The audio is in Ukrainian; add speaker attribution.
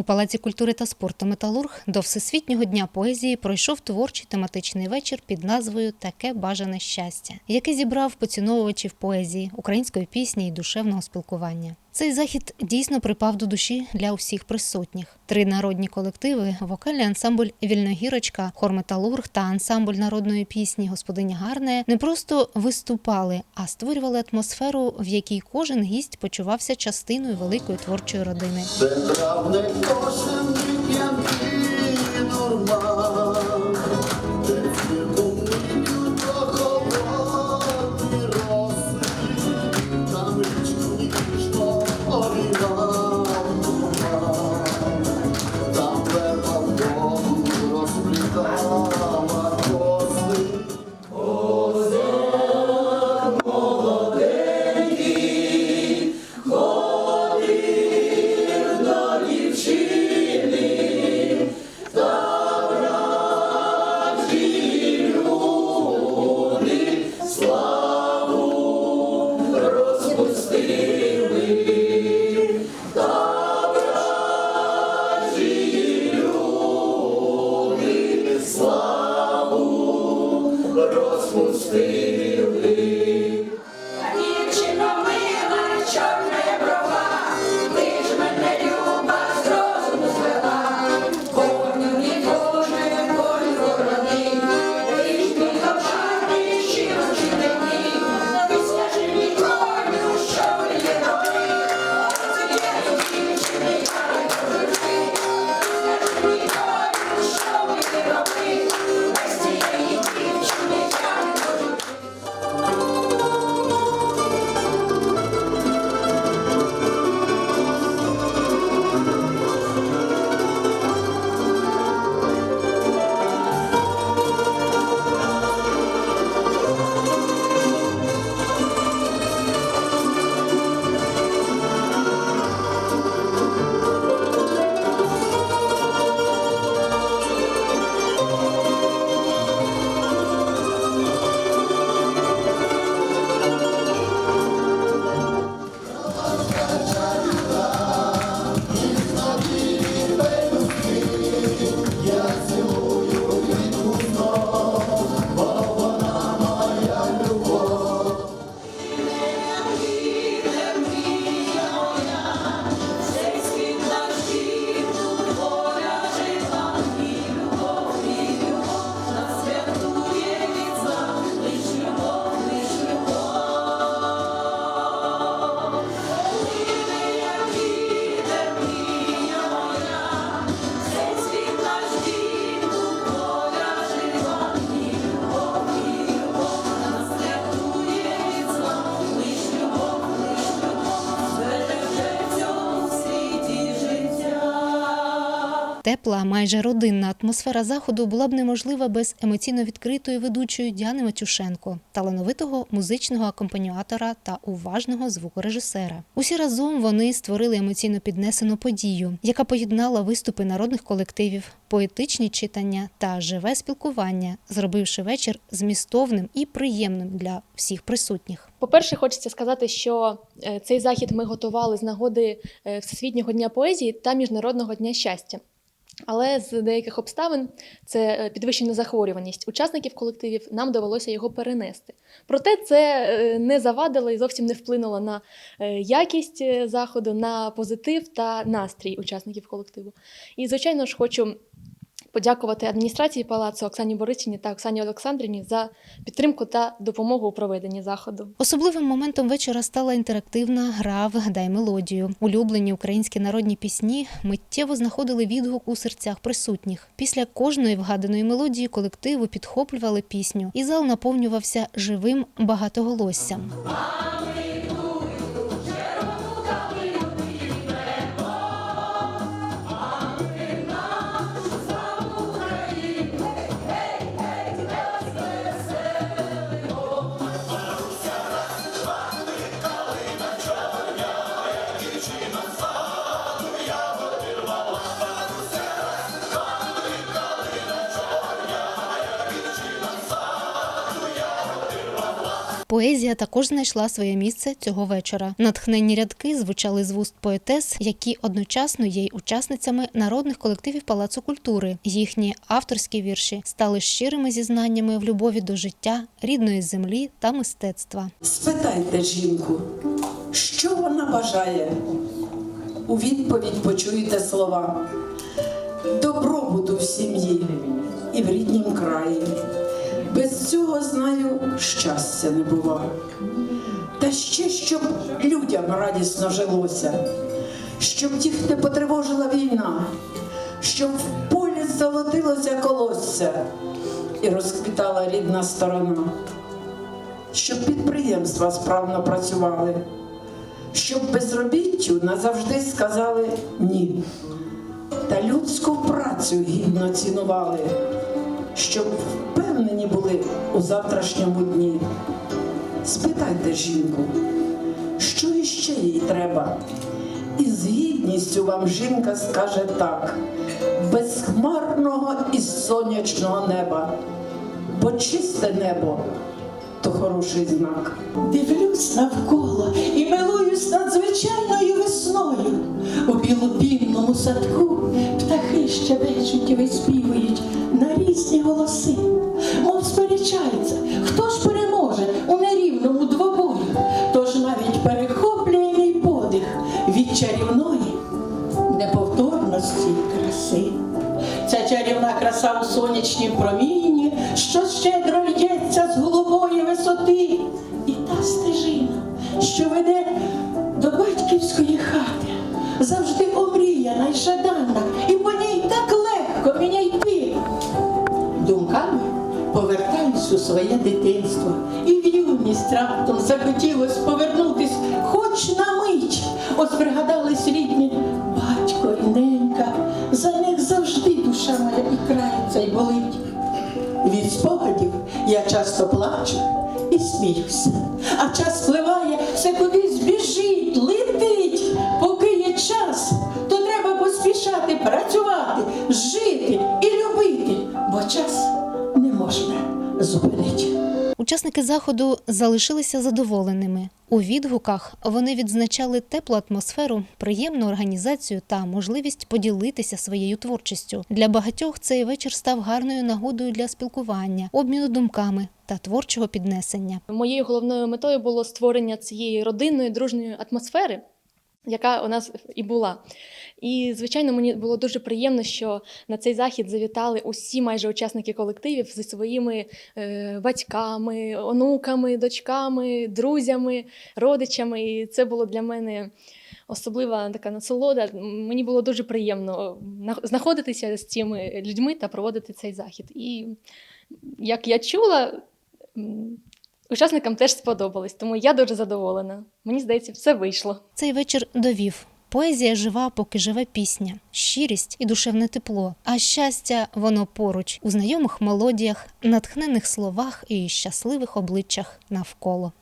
Speaker 1: У Палаці культури та спорту Металург до Всесвітнього дня поезії пройшов творчий тематичний вечір під назвою Таке бажане щастя, який зібрав поціновувачів поезії, української пісні і душевного спілкування. Цей захід дійсно припав до душі для усіх присутніх. Три народні колективи: вокальний ансамбль Вільногірочка, хор Металург та ансамбль народної пісні Господиня Гарне не просто виступали, а створювали атмосферу, в якій кожен гість почувався частиною великої творчої родини.
Speaker 2: Дівчина
Speaker 1: Тепла, майже родинна атмосфера заходу була б неможлива без емоційно відкритої ведучої Діани Матюшенко, талановитого музичного акомпаніатора та уважного звукорежисера. Усі разом вони створили емоційно піднесену подію, яка поєднала виступи народних колективів, поетичні читання та живе спілкування, зробивши вечір змістовним і приємним для всіх присутніх.
Speaker 3: По-перше, хочеться сказати, що е, цей захід ми готували з нагоди е, Всесвітнього дня поезії та Міжнародного дня щастя. Але з деяких обставин це е, підвищена захворюваність учасників колективів, нам довелося його перенести. Проте це е, не завадило і зовсім не вплинуло на е, якість заходу, на позитив та настрій учасників колективу. І, звичайно ж, хочу подякувати адміністрації палацу Оксані Борисівні та Оксані Олександрівні за підтримку та допомогу у проведенні заходу.
Speaker 1: Особливим моментом вечора стала інтерактивна гра «Вгадай мелодію. Улюблені українські народні пісні миттєво знаходили відгук у серцях присутніх. Після кожної вгаданої мелодії колективу підхоплювали пісню, і зал наповнювався живим багатоголоссям. Поезія також знайшла своє місце цього вечора. Натхненні рядки звучали з вуст поетес, які одночасно є й учасницями народних колективів Палацу культури. Їхні авторські вірші стали щирими зізнаннями в любові до життя, рідної землі та мистецтва.
Speaker 4: Спитайте жінку, що вона бажає. У відповідь почуєте слова добробуту в сім'ї і в ріднім краї. Без цього знаю, щастя не бува. Та ще щоб людям радісно жилося, щоб їх не потривожила війна, щоб в полі золотилося колосся і розквітала рідна сторона щоб підприємства справно працювали, щоб безробіттю назавжди сказали ні, та людську працю гідно цінували, щоб впевнені були у завтрашньому дні. Спитайте жінку, що іще їй треба? І з гідністю вам жінка скаже так, без хмарного і сонячного неба, бо чисте небо то хороший знак.
Speaker 5: Дивлюсь навколо і милуюсь надзвичайною весною. У білопінному садку птахи щебечуть і виспівують різні голоси, мов сперечаються, хто ж переможе у нерівному двобою. Тож навіть перехоплює мій подих від чарівної неповторності краси. Ця чарівна краса у сонячнім промінні, що щедро лється з голубої висоти, і та стежина, що веде до батьківської хати, завжди омріяна й жадана, повертаюсь у своє дитинство, і в юність раптом захотілось повернутись хоч на мить. Ось пригадались рідні батько і ненька, за них завжди душа моя і крається й болить. Від спогадів я часто плачу і сміюся, а час впливає,
Speaker 1: Учасники заходу залишилися задоволеними. У відгуках вони відзначали теплу атмосферу, приємну організацію та можливість поділитися своєю творчістю. Для багатьох цей вечір став гарною нагодою для спілкування, обміну думками та творчого піднесення.
Speaker 3: Моєю головною метою було створення цієї родинної дружньої атмосфери, яка у нас і була. І, звичайно, мені було дуже приємно, що на цей захід завітали усі майже учасники колективів зі своїми е, батьками, онуками, дочками, друзями, родичами. І це було для мене особлива така насолода. Мені було дуже приємно знаходитися з цими людьми та проводити цей захід. І як я чула, учасникам теж сподобалось, тому я дуже задоволена. Мені здається, все вийшло.
Speaker 1: Цей вечір довів. Поезія жива, поки живе пісня, щирість і душевне тепло. А щастя, воно поруч у знайомих мелодіях, натхнених словах і щасливих обличчях навколо.